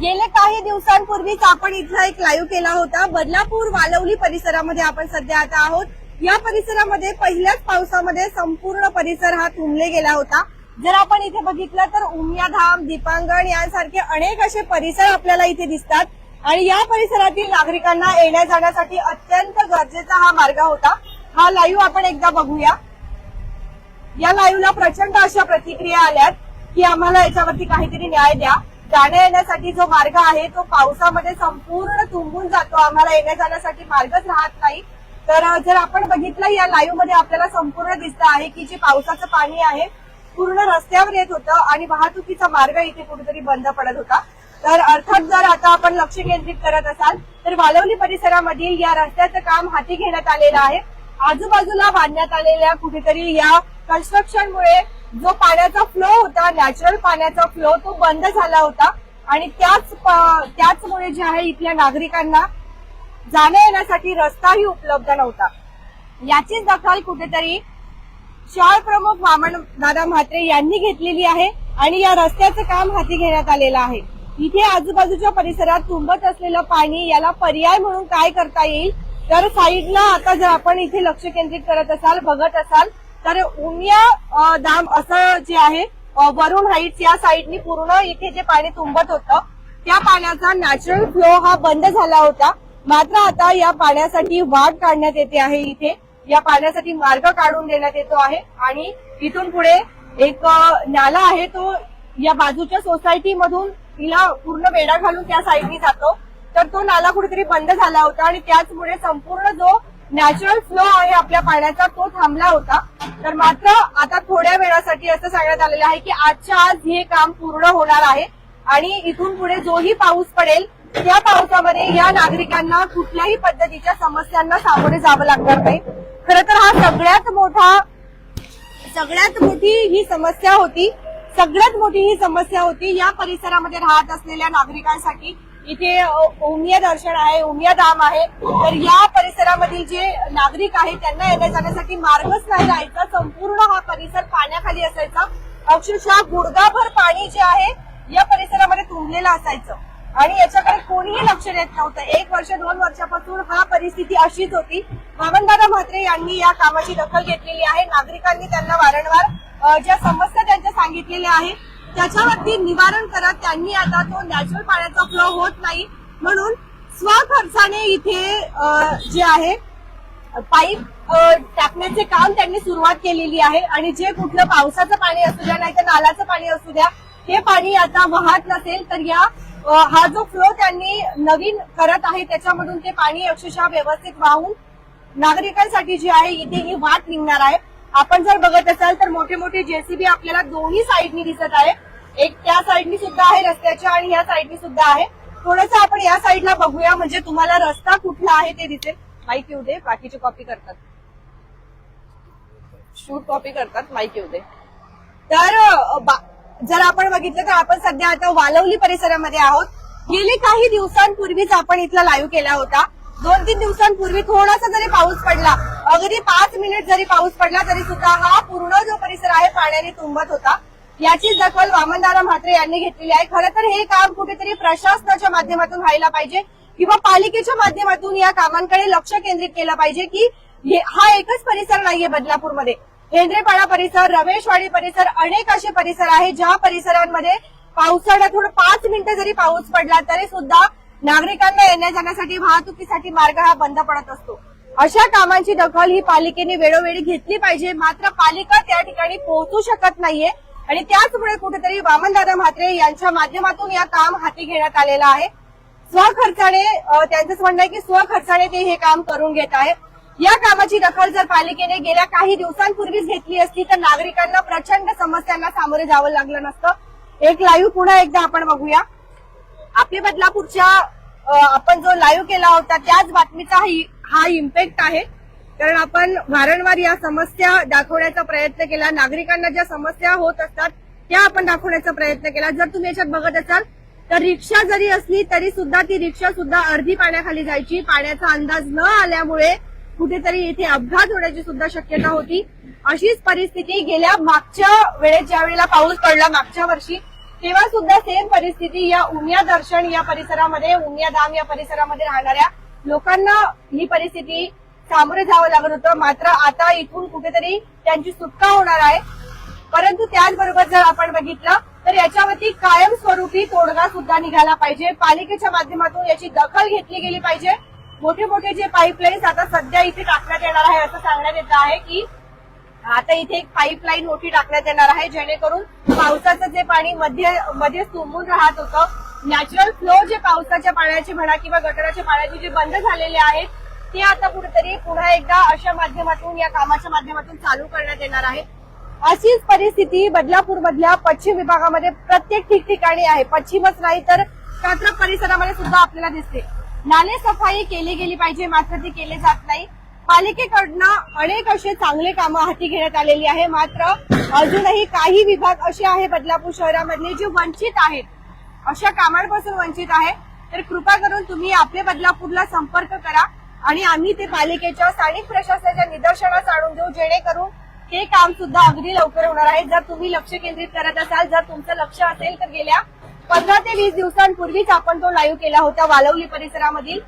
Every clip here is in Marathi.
गेले काही दिवसांपूर्वीच आपण इथला एक लाईव्ह केला होता. बदलापूर वालवली परिसरामध्ये आपण सध्या आता आहोत. या परिसरामध्ये पहिल्याच पावसामध्ये संपूर्ण परिसर हा तुंबले गेला होता. जर आपण इथे बघितलं तर उमियाधाम दीपांगण यांसारखे अनेक असे परिसर आपल्याला इथे दिसतात. आणि या परिसरातील नागरिकांना येण्या जाण्यासाठी अत्यंत गरजेचा हा मार्ग होता. हा लाईव्ह आपण एकदा बघूया. या लाईव्हला प्रचंड अशा प्रतिक्रिया आल्यात की आम्हाला याच्यावरती काहीतरी न्याय द्या. जाण्या येण्यासाठी जो मार्ग आहे तो पावसामध्ये संपूर्ण तुंबून जातो. आम्हाला येण्या जाण्यासाठी मार्गच राहत नाही. तर जर आपण बघितलं या लाईव्हमध्ये आपल्याला संपूर्ण दिसतं आहे की जे पावसाचं पाणी आहे पूर्ण रस्त्यावर येत होतं आणि वाहतुकीचा मार्ग इथे कुठेतरी बंद पडत होता. तर अर्थात जर आता आपण लक्ष केंद्रित करत असाल तर वालवली परिसरामधील या रस्त्याचं काम हाती घेण्यात आलेलं आहे. आजूबाजूला बांधण्यात आलेल्या कुठेतरी या कन्स्ट्रक्शनमुळे जो पाण्याचा फ्लो होता नॅचरल पाण्याचा फ्लो तो बंद झाला होता. आणि त्याच त्याचमुळे जे आहे इथल्या नागरिकांना जाण्या येण्यासाठी रस्ताही उपलब्ध नव्हता. याचीच दखल कुठेतरी शाळ प्रमुख वामन दादा म्हात्रे यांनी घेतलेली आहे आणि या रस्त्याचं काम हाती घेण्यात आलेलं आहे. इथे आजूबाजूच्या परिसरात तुंबत असलेलं पाणी याला पर्याय म्हणून काय करता येईल? तर साईडला आता जर आपण इथे लक्ष केंद्रित करत असाल बघत असाल तर उमिया दाम असं जे आहे वरुण हाईट्स या साईडनी पूर्ण इथे जे पाणी तुंबत होतं त्या पाण्याचा नॅचरल फ्लो हा बंद झाला होता. मात्र आता या पाण्यासाठी वाट काढण्यात येते आहे इथे. या पाण्यासाठी मार्ग काढून देण्यात येतो आहे. आणि इथून पुढे एक नाला आहे तो या बाजूच्या सोसायटी मधून तिला पूर्ण वेडा घालून त्या साईडनी जातो. तर तो नाला कुठेतरी बंद झाला होता आणि त्याचमुळे संपूर्ण जो नॅचरल फ्लो आहे आपल्या पाण्याचा तो थांबला होता. तर मात्र आता थोड्या वेळासाठी असं सांगण्यात आलेलं आहे की आजच्या आज हे काम पूर्ण होणार आहे. आणि इथून पुढे जोही पाऊस पडेल त्या पावसामध्ये या नागरिकांना कुठल्याही पद्धतीच्या समस्यांना सामोरे जावं लागणार नाही. खरं तर हा सगळ्यात मोठा सगळ्यात मोठी ही समस्या होती. सगळ्यात मोठी ही समस्या होती या परिसरामध्ये राहत असलेल्या नागरिकांसाठी. इथे उमिया दर्शन आहे उमिया धाम आहे. तर या परिसरामधील जे नागरिक आहेत त्यांना येण्या जाण्यासाठी मार्गच नाही राहायचा. संपूर्ण हा परिसर पाण्याखाली असायचा. अक्षरशः गुडगाभर पाणी जे आहे या परिसरामध्ये तुंबलेलं असायचं. आणि याच्याकडे कोणीही लक्ष देत नव्हतं. एक वर्ष दोन वर्षापासून हा परिस्थिती अशीच होती. वामनदादा म्हात्रे यांनी या कामाची दखल घेतलेली आहे. नागरिकांनी त्यांना वारंवार ज्या समस्या त्यांच्या सांगितलेल्या आहेत त्याच्यावरती निवारण करत त्यांनी आता तो नॅचरल पाण्याचा फ्लो होत नाही. म्हणून स्वखर्चाने इथे जे आहे पाईप टाकण्याचे काम त्यांनी सुरुवात केलेली आहे. आणि जे कुठलं पावसाचं पाणी असू द्या नाही तर नालाचं पाणी असू द्या हे पाणी आता वाहत नसेल तर या हा जो फ्लो त्यांनी नवीन करत आहे त्याच्यामधून ते पाणी अक्षरशः व्यवस्थित वाहून नागरिकांसाठी जी आहे इथे ही वाट निघणार आहे. आपण जर बघत असाल तर मोठे मोठे जेसीबी आपल्याला दोन्ही साईडनी दिसत आहे एक त्या साईडनी सुद्धा आहे रस्त्याच्या आणि या साईडनी सुद्धा आहे. थोडंसं आपण या साईडला बघूया म्हणजे तुम्हाला रस्ता कुठला आहे ते दिसेल. माईक येऊ दे बाकीचे कॉपी करतात. शूट कॉपी करतात माईक येऊ दे. तर जर आपण बघितलं तर आपण सध्या आता वालवली परिसरामध्ये आहोत. गेले काही दिवसांपूर्वीच आपण इथला लाईव्ह केला होता. दोन तीन दिवसांपूर्वी थोडासा जरी पाऊस पडला अगदी पाच मिनिट जरी पाऊस पडला तरी सुद्धा हा पूर्ण जो परिसर आहे पाण्याने तुंबत होता. याची दखल वामनदारा म्हात्रे यांनी घेतलेली आहे. खरं तर हे काम कुठेतरी प्रशासनाच्या माध्यमातून व्हायला पाहिजे किंवा पालिकेच्या माध्यमातून या कामांकडे लक्ष केंद्रित केलं पाहिजे की हा एकच परिसर नाहीये बदलापूरमध्ये. हेंद्रेपाडा परिसर रमेशवाडी परिसर अनेक असे परिसर आहेत ज्या परिसरांमध्ये पावसाळ्यात थोडं पाच मिनिटं जरी पाऊस पडला तरी सुद्धा नागरिकांना येण्या जाण्यासाठी वाहतुकीसाठी मार्ग हा बंद पडत असतो. अशा कामांची दखल ही पालिकेने वेळोवेळी घेतली पाहिजे. मात्र पालिका त्या ठिकाणी पोहोचू शकत नाहीये. आणि त्याचमुळे कुठेतरी वामनदादा म्हात्रे यांच्या माध्यमातून या काम हाती घेण्यात आलेलं आहे. स्वखर्चाने त्यांचंच म्हणणं आहे की स्वखर्चाने ते हे काम करून घेत आहे या कामाची दखल जर पालिकेने गेल्या काही दिवसांपूर्वीच घेतली असती तर नागरिकांना प्रचंड समस्यांना सामोरे जावं लागलं नसतं. एक लाईव्ह पुन्हा एकदा आपण बघूया. आपली बदलापूरच्या आपण जो लाईव्ह केला होता त्याच बातमीचा हा- इम्पॅक्ट आहे. कारण आपण वारंवार या समस्या दाखवण्याचा प्रयत्न केला. नागरिकांना ज्या समस्या होत असतात त्या आपण दाखवण्याचा प्रयत्न केला. जर तुम्ही याच्यात बघत असाल तर रिक्षा जरी असली तरी सुद्धा ती रिक्षा सुद्धा अर्धी पाण्याखाली जायची. पाण्याचा अंदाज न आल्यामुळे कुठेतरी इथे अपघात होण्याची सुद्धा शक्यता होती. अशीच परिस्थिती गेल्या मागच्या वेळेस ज्या वेळेला पाऊस पडला मागच्या वर्षी तेव्हा सुद्धा सेम परिस्थिती या उमिया दर्शन या परिसरामध्ये उमिया धाम या परिसरामध्ये राहणाऱ्या लोकांना ही परिस्थिती सामोरे जावं लागत होतं. मात्र आता इथून कुठेतरी त्यांची सुटका होणार आहे. परंतु त्याचबरोबर जर आपण बघितलं तर याच्यावरती कायमस्वरूपी तोडगा सुद्धा निघाला पाहिजे. पालिकेच्या माध्यमातून याची दखल घेतली गेली पाहिजे. मोठे मोठे जे पाईपलाईन्स आता सध्या इथे टाकण्यात येणार आहे असं सांगण्यात येत आहे की आता इथे एक पाईपलाईन मोठी टाकण्यात येणार आहे जेणेकरून पावसाचं जे पाणी मध्ये मध्ये तुंबून राहत होतं नॅचरल फ्लो जे पावसाच्या पाण्याचे म्हणा किंवा गटराच्या पाण्याचे जे बंद झालेले आहेत ते आता कुठेतरी पुन्हा एकदा अशा माध्यमातून या कामाच्या माध्यमातून चालू करण्यात येणार आहे. अशीच परिस्थिती बदलापूर मधल्या पश्चिम विभागामध्ये प्रत्येक ठिकठिकाणी आहे. पश्चिमच नाही तर कात्रप परिसरामध्ये सुद्धा आपल्याला दिसते. नाले सफाई केली गेली पाहिजे मात्र ती केली जात नाही. पालिकेकडनं अनेक असे चांगले कामं हाती घेण्यात आलेली आहे. मात्र अजूनही काही विभाग असे आहे बदलापूर शहरामधले जे वंचित आहेत. अशा कामांपासून वंचित आहे. तर कृपा करून तुम्ही आपल्या बदलापूरला संपर्क करा आणि आम्ही ते पालिकेच्या स्थानिक प्रशासनाच्या निदर्शनास आणून देऊ जेणेकरून हे काम सुद्धा अगदी लवकर होणार आहे. जर तुम्ही लक्ष केंद्रित करत असाल जर तुमचं लक्ष असेल तर गेल्या पंधरा ते वीस दिवसांपूर्वीच आपण तो लाईव्ह केला होता वालवली परिसरामधील.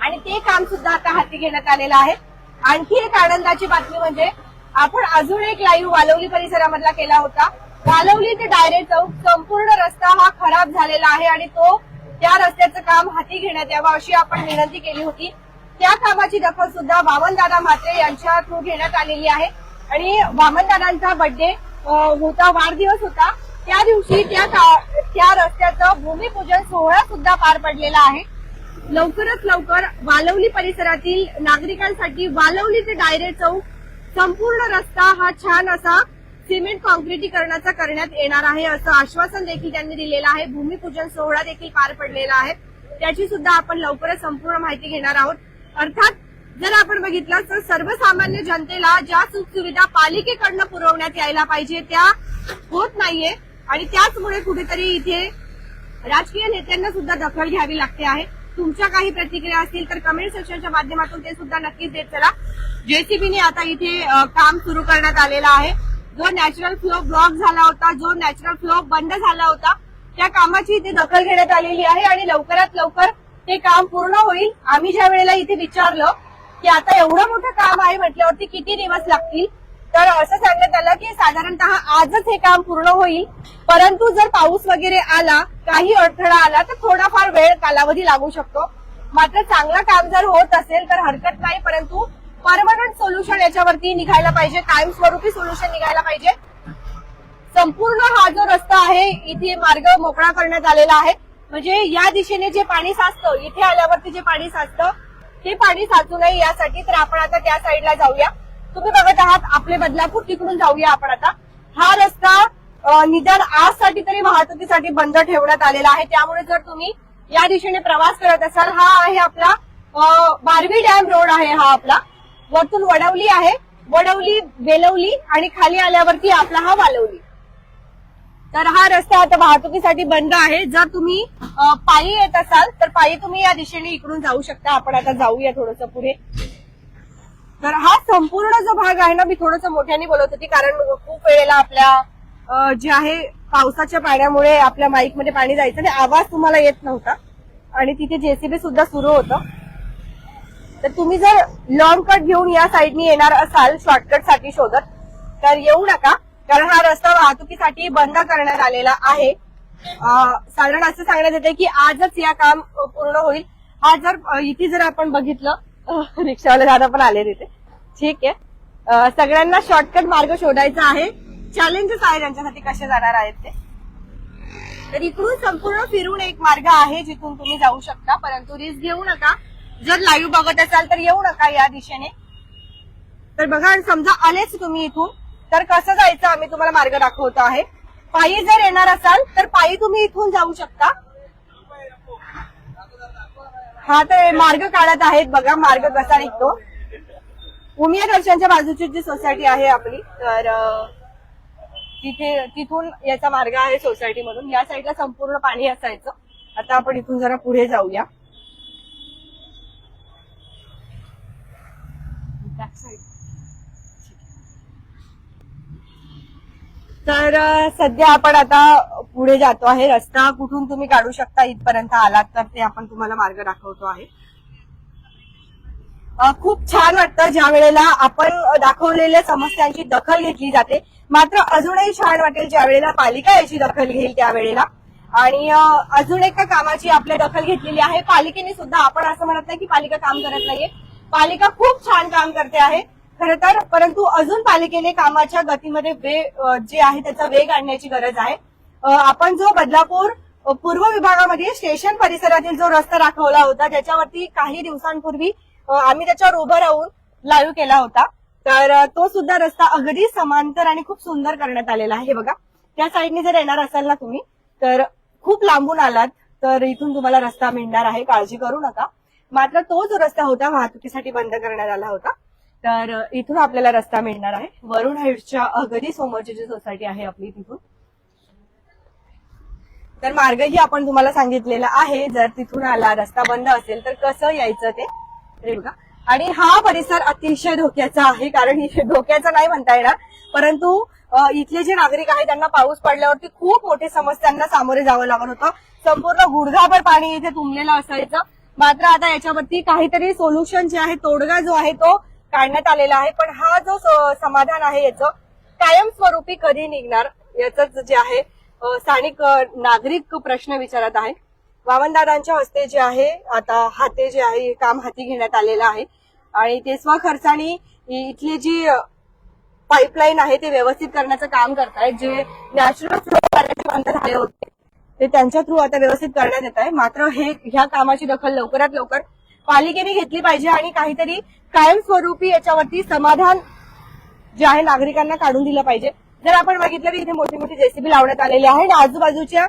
आणि ते काम सुद्धा आता हाती घेण्यात आलेलं आहे. आणखी एक आनंदाची बातमी म्हणजे आपण अजून एक लाईव्ह वालवली परिसरामधला केला होता. घालवली ते डायरेक्ट चौक संपूर्ण रस्ता हा खराब झालेला आहे आणि तो त्या रस्त्याचं काम हाती घेण्यात यावं अशी आपण विनंती केली होती. त्या कामाची दखल सुद्धा वामनदादा म्हात्रे यांच्या थ्रू घेण्यात आलेली आहे. आणि वामनदादांचा बर्थडे होता वाढदिवस होता. त्या दिवशी त्या का- त्या रस्त्याचं भूमिपूजन सोहळा सुद्धा पार पडलेला आहे. लवकरच लवकर वालवली परिसरातील नागरिकांसाठी वालवली ते डायरे चौक संपूर्ण रस्ता हा छान असा सिमेंट कॉन्क्रिटीकरणाचा करण्यात येणार आहे असं आश्वासन देखील त्यांनी दिलेलं आहे. भूमिपूजन सोहळा देखील पार पडलेला आहे. त्याची सुद्धा आपण लवकरच संपूर्ण माहिती घेणार आहोत. अर्थात जर आपण बघितलं तर सर्वसामान्य जनतेला ज्या सुखसुविधा पालिकेकडनं पुरवण्यात यायला पाहिजे त्या होत नाहीये. आणि त्याचमुळे कुठेतरी इथे राजकीय नेत्यांना सुद्धा दखल घ्यावी लागते आहे. तुमच्या काही प्रतिक्रिया असतील तर कमेंट सेक्शनच्या माध्यमातून ते सुद्धा नक्कीच देत चला. जेसीबीने आता इथे काम सुरू करण्यात आलेलं आहे. जो नॅचरल फ्लो ब्लॉक झाला होता जो नॅचरल फ्लो बंद झाला होता त्या कामाची इथे दखल घेण्यात आलेली आहे आणि लवकरात लवकर ते काम पूर्ण होईल. आम्ही ज्या वेळेला इथे विचारलं की आता एवढं मोठं काम आहे म्हटल्यावरती किती दिवस लागतील? तर असं सांगण्यात आलं की साधारणतः आजच हे काम पूर्ण होईल. परंतु जर पाऊस वगैरे आला काही अडथळा आला तर थोडाफार वेळ कालावधी लागू शकतो. मात्र चांगलं काम जर होत असेल तर हरकत नाही. परंतु परमनंट सोल्युशन याच्यावरती निघायला पाहिजे. कायमस्वरूपी सोल्युशन निघायला पाहिजे. संपूर्ण हा जो रस्ता आहे इथे मार्ग मोकळा करण्यात आलेला आहे. म्हणजे या दिशेने जे पाणी साचतं इथे आल्यावरती जे पाणी साचतं ते पाणी साचू नये यासाठी तर आपण आता त्या साईडला जाऊया. तुम्ही बघत आहात आपले बदलापूर तिकडून जाऊया आपण आता. हा रस्ता निदान आजसाठी तरी वाहतुकीसाठी बंद ठेवण्यात आलेला आहे. त्यामुळे जर तुम्ही या दिशेने प्रवास करत असाल हा आहे आपला बारवी डॅम रोड आहे हा आपला. वरतून वडवली आहे. वडवली बेलवली आणि खाली आल्यावरती आपला हा वालवली. तर हा रस्ता आता वाहतुकीसाठी बंद आहे. जर तुम्ही पायी येत असाल तर पायी तुम्ही या दिशेने इकडून जाऊ शकता. आपण आता जाऊया थोडस पुढे. तर हा संपूर्ण जो भाग आहे ना मी थोडस मोठ्याने बोलत होती कारण खूप वेळेला आपल्या जे आहे पावसाच्या पाण्यामुळे आपल्या माईकमध्ये पाणी जायचं आणि आवाज तुम्हाला येत नव्हता. आणि तिथे जेसीबी सुद्धा सुरू होतं. तर तुम्ही जर लॉंग कट घेऊन या साईडनी येणार असाल शॉर्टकटसाठी शोधत तर येऊ नका. कारण हा रस्ता वाहतुकीसाठी बंद करण्यात आलेला आहे. साधारण असं सांगण्यात येते की आजच या काम पूर्ण होईल. आज जर इथे जर आपण बघितलं रिक्षावाले दादा पण आले तिथे. ठीक आहे. सगळ्यांना शॉर्टकट मार्ग शोधायचा आहे. चॅलेंजेस आहे त्यांच्यासाठी कसे जाणार आहेत ते. तर इकडून संपूर्ण फिरून एक मार्ग आहे जिथून तुम्ही जाऊ शकता परंतु रिस्क घेऊ नका. जर लाईव्ह बघत असाल तर येऊ नका या दिशेने. तर बघा समजा आलेच तुम्ही इथून तर कसं जायचं आम्ही तुम्हाला मार्ग दाखवतो आहे. पायी जर येणार असाल तर पायी तुम्ही इथून जाऊ शकता. हा तर मार्ग काढत आहेत बघा मार्ग कसा निघतो. उमिया दर्शनच्या बाजूची जी सोसायटी आहे आपली तर तिथे तिथून याचा मार्ग आहे सोसायटी मधून. या साईडला संपूर्ण पाणी असायचं. आता आपण इथून जरा पुढे जाऊया. तर सध्या आपण आता पुढे जातो आहे. रस्ता कुठून तुम्ही काढू शकता इथपर्यंत आलात तर ते आपण तुम्हाला मार्ग दाखवतो आहे. खूप छान वाटतं ज्या वेळेला आपण दाखवलेल्या समस्यांची दखल घेतली जाते. मात्र अजूनही छान वाटेल ज्या वेळेला पालिका याची दखल घेईल त्यावेळेला आणि अजून एका कामाची आपल्या दखल घेतलेली आहे. पालिकेने सुद्धा आपण असं म्हणत नाही की पालिका काम करत नाहीये. पालिका खूप छान काम करते आहे. खर तर परंतु अजून पालिकेने कामाच्या गतीमध्ये वे जे आहे त्याचा वेग आणण्याची गरज आहे. आपण जो बदलापूर पूर्व विभागामध्ये स्टेशन परिसरातील जो रस्ता दाखवला होता त्याच्यावरती काही दिवसांपूर्वी आम्ही त्याच्यावर उभं राहून लाईव्ह केला होता. तर तो सुद्धा रस्ता अगदी समांतर आणि खूप सुंदर करण्यात आलेला आहे. बघा त्या साईडने जर येणार असाल ना तुम्ही तर खूप लांबून आलात तर इथून तुम्हाला रस्ता मिळणार आहे. काळजी करू नका. मात्र तो जो रस्ता होता वाहतुकीसाठी बंद करण्यात आला होता तर इथून आपल्याला रस्ता मिळणार आहे. वरुण हाईट्सच्या अगदी समोरची जी सोसायटी आहे आपली तिथून. तर मार्गही आपण तुम्हाला सांगितलेला आहे जर तिथून आला रस्ता बंद असेल तर कसं यायचं ते हे बघा. आणि हा परिसर अतिशय धोक्याचा आहे कारण इथे धोक्याचा नाही म्हणता येणार. परंतु इथले जे नागरिक आहेत त्यांना पाऊस पडल्यावरती खूप मोठे समस्यांना सामोरे जावं लागत होतं. संपूर्ण गुडघाभर पाणी इथे तुंबलेलं असायचं. मात्र आता याच्यावरती काहीतरी सोल्युशन जे आहे तोडगा जो आहे तो काढण्यात आलेला आहे. पण हा जो समाधान आहे याचं कायमस्वरूपी कधी निघणार याच जे आहे स्थानिक नागरिक प्रश्न विचारत आहे वामनदादांच्या हस्ते जे आहे आता हाते जे आहे काम हाती घेण्यात आलेलं आहे. आणि ते स्वखर्चाने इथली जी पाईपलाईन आहे ते व्यवस्थित करण्याचं काम करतायत जे नॅचरल फ्लो करण्याचे बंद झाले होते. ते त्यांच्या थ्रू आता व्यवस्थित करण्यात येत आहे. मात्र हे ह्या कामाची दखल लवकरात लवकर पालिकेने घेतली पाहिजे आणि काहीतरी कायमस्वरूपी याच्यावरती समाधान जे आहे नागरिकांना काढून दिलं पाहिजे. जर आपण बघितलं की इथे मोठी मोठी जेसीबी लावण्यात आलेली आहे आणि आजूबाजूच्या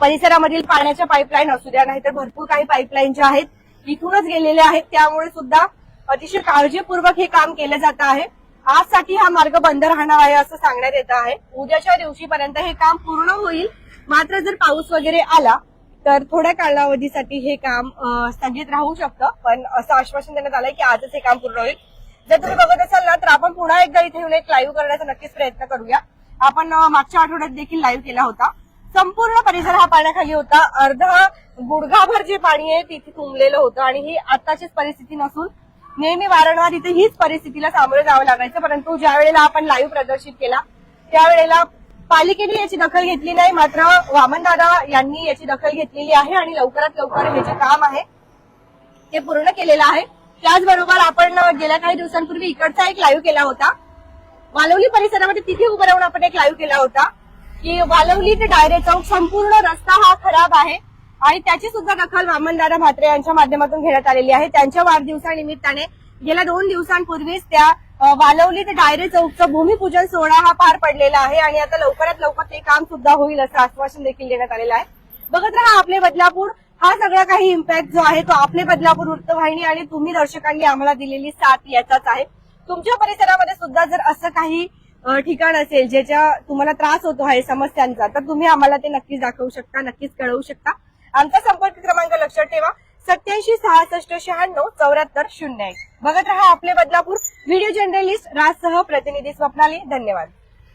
परिसरामधील पाण्याच्या पाईपलाईन असू द्या नाहीतर भरपूर काही पाईपलाईन ज्या आहेत इथूनच गेलेल्या आहेत. त्यामुळे सुद्धा अतिशय काळजीपूर्वक हे काम केलं जात आहे. आजसाठी हा मार्ग बंद राहणार आहे असं सांगण्यात येत आहे. उद्याच्या दिवशीपर्यंत हे काम पूर्ण होईल. मात्र जर पाऊस वगैरे आला तर थोड्या कालावधीसाठी हे काम स्थगित राहू शकतं. पण असं आश्वासन देण्यात आलंय की आजच हे काम पूर्ण होईल. जर तुम्ही बघत असाल ना तर आपण पुन्हा एकदा इथे येऊन एक लाईव्ह करण्याचा नक्कीच प्रयत्न करूया. आपण मागच्या आठवड्यात देखील लाईव्ह केला होता. संपूर्ण परिसर हा पाण्याखाली होता. अर्धा गुडघाभर जे पाणी आहे तिथे तुंबलेलं होतं. आणि ही आताचीच परिस्थिती नसून नेहमी वारंवार इथे हीच परिस्थितीला सामोरे जावं लागायचं. परंतु ज्या वेळेला आपण लाईव्ह प्रदर्शित केला त्यावेळेला पालिकेने याची दखल घेतली नाही मात्र वामनदादा यांनी याची दखल घेतलेली आहे आणि लवकरात लवकर हे जे काम आहे ते पूर्ण केलेलं आहे. त्याचबरोबर आपण गेल्या काही दिवसांपूर्वी इकडचा एक लाईव्ह केला होता. वालवली परिसरामध्ये तिथे उभं राहून आपण एक लाईव्ह केला होता की वालवली ते डायरे चौक संपूर्ण रस्ता हा खराब आहे आणि त्याची सुद्धा दखल वामनदादा म्हात्रे यांच्या माध्यमातून घेण्यात आलेली आहे. त्यांच्या वाढदिवसानिमित्ताने गेल्या दोन दिवसांपूर्वीच त्या वालवली ते डायरे चौकचा भूमिपूजन सोहळा हा पार पडलेला आहे आणि आता लवकरात लवकर ते काम सुद्धा होईल असं आश्वासन देखील देण्यात आलेलं आहे. बघत राहा आपले बदलापूर. हा सगळा काही इम्पॅक्ट जो आहे तो आपले बदलापूर वृत्तवाहिनी आणि तुम्ही दर्शकांनी आम्हाला दिलेली साथ याचाच आहे. तुमच्या परिसरामध्ये सुद्धा जर असं काही ठिकाण असेल ज्याच्या तुम्हाला त्रास होतो आहे समस्यांचा तर तुम्ही आम्हाला ते नक्कीच दाखवू शकता नक्कीच कळवू शकता. आमचा संपर्क क्रमांक लक्षात ठेवा. सत्याऐंशी सहासष्ट शहाण्णव चौऱ्याहत्तर शून्य एक. बघत रहा आपले बदलापूर. व्हिडिओ जर्नलिस्ट राजसह प्रतिनिधी स्वप्नाली. धन्यवाद.